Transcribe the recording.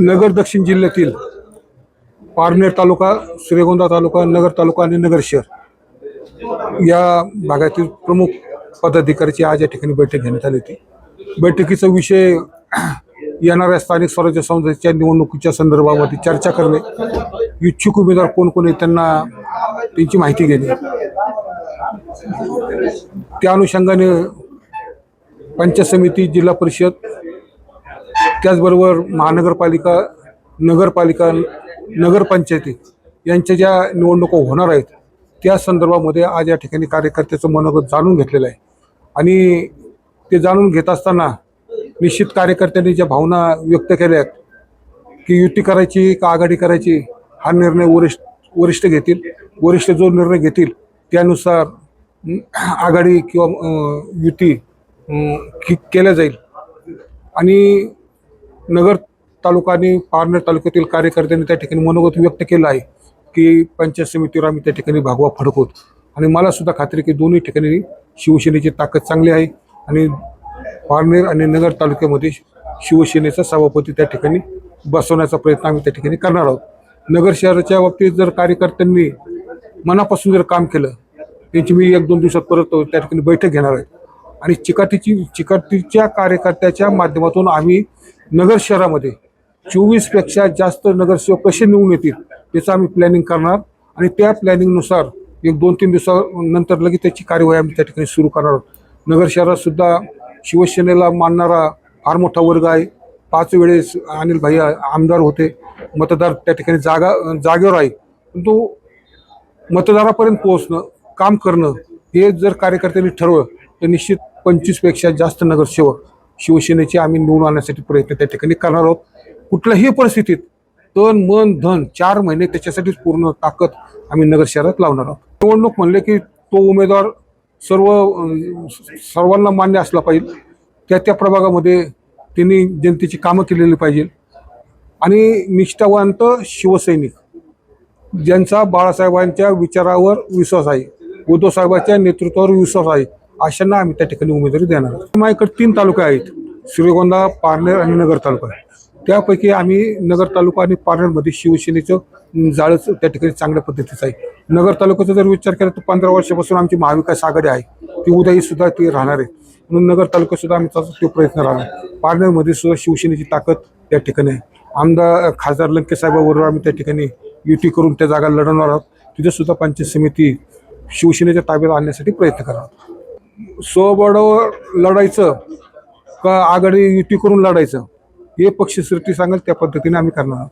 नगर दक्षिण जिल्ह्यातील पारनेर तालुका श्रीगोंदा तालुका नगर तालुका आणि नगर शहर या भागातील प्रमुख पदाधिकाऱ्याची आज या ठिकाणी बैठक घेण्यात आली होती. बैठकीचा विषय येणाऱ्या स्थानिक स्वराज्य संस्थेच्या निवडणुकीच्या संदर्भामध्ये चर्चा करणे इच्छुक उमेदवार कोण कोण आहे त्यांना त्यांची माहिती घेणे त्या अनुषंगाने पंचायत समिती जिल्हा परिषद त्याचबरोबर महानगरपालिका नगरपालिका नगरपंचायती यांच्या ज्या निवडणुका होणार आहेत त्या संदर्भामध्ये आज या ठिकाणी कार्यकर्त्याचं मनोगत जाणून घेतलेलं आहे. आणि ते जाणून घेत असताना निश्चित कार्यकर्त्यांनी ज्या भावना व्यक्त केल्या आहेत की युती करायची का आघाडी करायची हा निर्णय वरिष्ठ वरिष्ठ घेतील. वरिष्ठ जो निर्णय घेतील त्यानुसार आघाडी किंवा युती केल्या जाईल. आणि नगर तालुका आणि पारनेर तालुक्यातील कार्यकर्त्यांनी त्या ठिकाणी मनोगत व्यक्त केलं आहे की पंचायत समितीवर आम्ही त्या ठिकाणी भागवा फडकवत. आणि मला सुद्धा खात्री आहे की दोन्ही ठिकाणी शिवसेनेची ताकद चांगली आहे आणि पारनेर आणि नगर तालुक्यामध्ये शिवसेनेचा सभापती त्या ठिकाणी बसवण्याचा प्रयत्न आम्ही त्या ठिकाणी करणार आहोत. नगर शहराच्या बाबतीत जर कार्यकर्त्यांनी मनापासून जर काम केलं त्यांची मी एक दोन दिवसात परत त्या ठिकाणी बैठक घेणार आहे. आणि चिकाटीची चिकाटीच्या कार्यकर्त्याच्या माध्यमातून आम्ही नगर शहरामध्ये चोवीसपेक्षा जास्त नगरसेवक कसे निवडून येतील त्याचं आम्ही प्लॅनिंग करणार. आणि त्या प्लॅनिंगनुसार एक दोन तीन दिवसानंतर लगेच त्याची कार्यवाही आम्ही त्या ठिकाणी सुरू करणार आहोत. नगर शहरातसुद्धा शिवसेनेला मानणारा फार मोठा वर्ग आहे. पाच वेळेस अनिल भाई आमदार होते. मतदार त्या ठिकाणी जागा जागेवर आहे. परंतु मतदारापर्यंत पोहोचणं काम करणं हे जर कार्यकर्त्यांनी ठरवलं तर निश्चित पंचवीसपेक्षा जास्त नगरसेवक शिवसेनेचे आम्ही निवडून आणण्यासाठी प्रयत्न त्या ठिकाणी करणार आहोत. कुठल्याही परिस्थितीत तन मन धन चार महिने त्याच्यासाठीच पूर्ण ताकद आम्ही नगर शहरात लावणार आहोत. निवडणूक म्हणले की तो उमेदवार सर्व सर्वांना मान्य असला पाहिजे. त्या त्या प्रभागामध्ये त्यांनी जनतेची कामं केलेली पाहिजे. आणि निष्ठावंत शिवसैनिक ज्यांचा बाळासाहेबांच्या विचारावर विश्वास आहे उद्धव साहेबांच्या नेतृत्वावर विश्वास आहे अशांना आम्ही त्या ठिकाणी उमेदवारी देणार आहोत. माझ्याकडे तीन तालुके आहेत श्रीगोंदा पारनेर आणि नगर तालुका. त्यापैकी आम्ही नगर तालुका आणि पारनेरमध्ये शिवसेनेचं जाळंच त्या ठिकाणी चांगल्या पद्धतीचं आहे. नगर तालुक्याचा जर विचार केला तर पंधरा वर्षापासून आमची महाविकास आघाडी आहे. ती उद्याही सुद्धा ती राहणार आहे. म्हणून नगर तालुक्यात सुद्धा आमचा तो प्रयत्न राहणार. पारनेरमध्ये सुद्धा शिवसेनेची ताकद त्या ठिकाणी आहे. आमदार खासदार लंके साहेबाबरोबर आम्ही त्या ठिकाणी युती करून त्या जागा लढवणार आहोत. तिथे सुद्धा पंचायत समिती शिवसेनेच्या ताब्यात आणण्यासाठी प्रयत्न करणार आहोत लढायचं का आघाडी युती करून लढायचं हे पक्षश्रेष्ठी सांगेल त्या पद्धतीने आम्ही करणार आहोत.